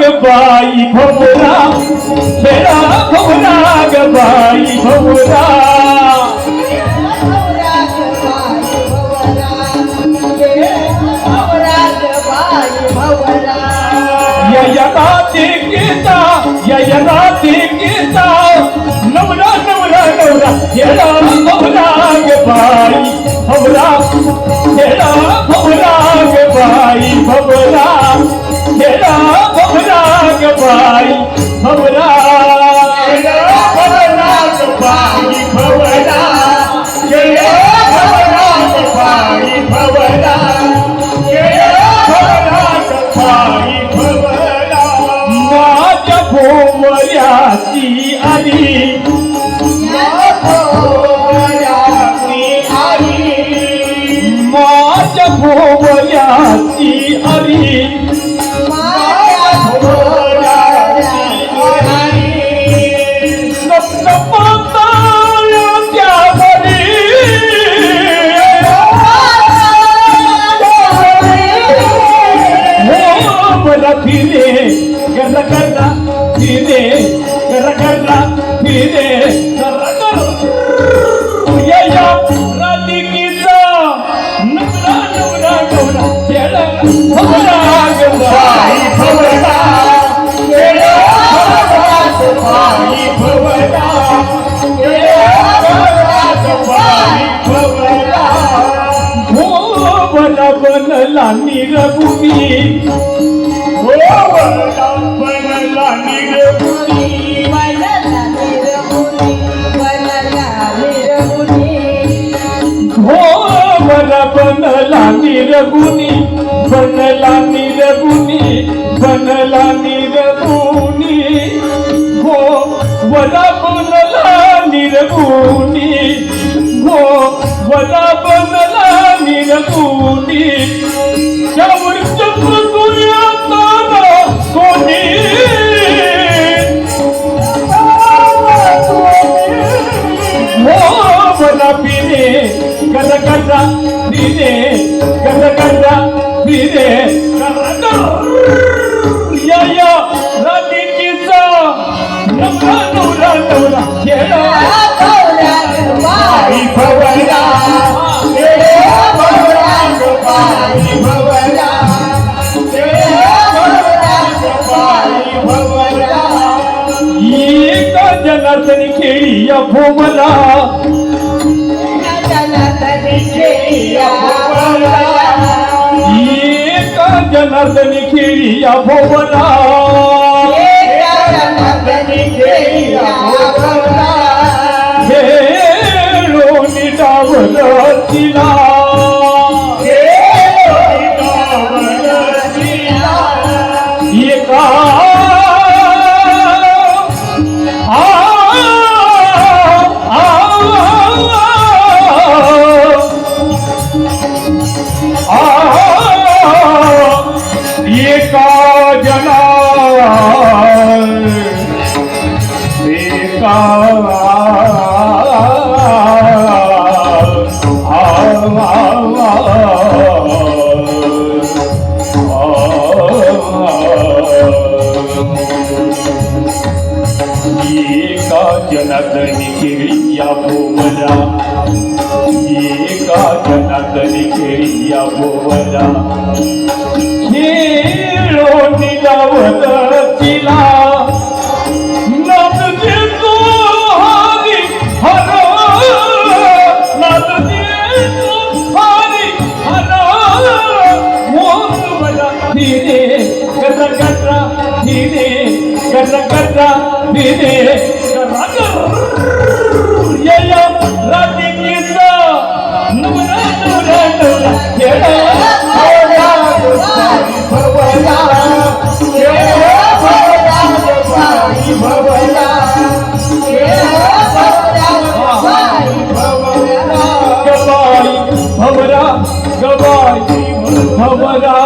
भवरा ग बाई भवरा खेळा भवरा ग बाई भवरा ययदा गीता ययदा गीता नवरा नवरा नवरा येडा भवरा ग बाई भवरा येडा भवरा ग बाई भवरा येडा भवरा ग भवरा. येडा भवरा. भवरा येडा भवरा ग भवरा. येडा भवरा ग भवरा. माझ्या भोवऱ्याची आली. माझ्या भोवऱ्याची आली. भवरा ग बाई भवरा हो बला बनला निरगुनी हो बनला बनला निरगुनी बनला निरगुनी बनला निरगुनी हो वला बनला निरगुनी पिरे गद गदा पिरे या या रात्रीचा नवरा नवरा नवरा खेळा आई भवरा खेळा भवरा ग बाई भवरा खेळा भवरा ग बाई भवरा एक जनार्दनी खेळी या भोमला एक जनार्दनी खेळी या भोमला खेळो निडावल तिला एका जना एका एका जनातनी खेळी या भोवला एका जनार्दनी खेळी या भोवला खेळो निजावत तिला. नाद देतो हरी. हर. गवाई भवरा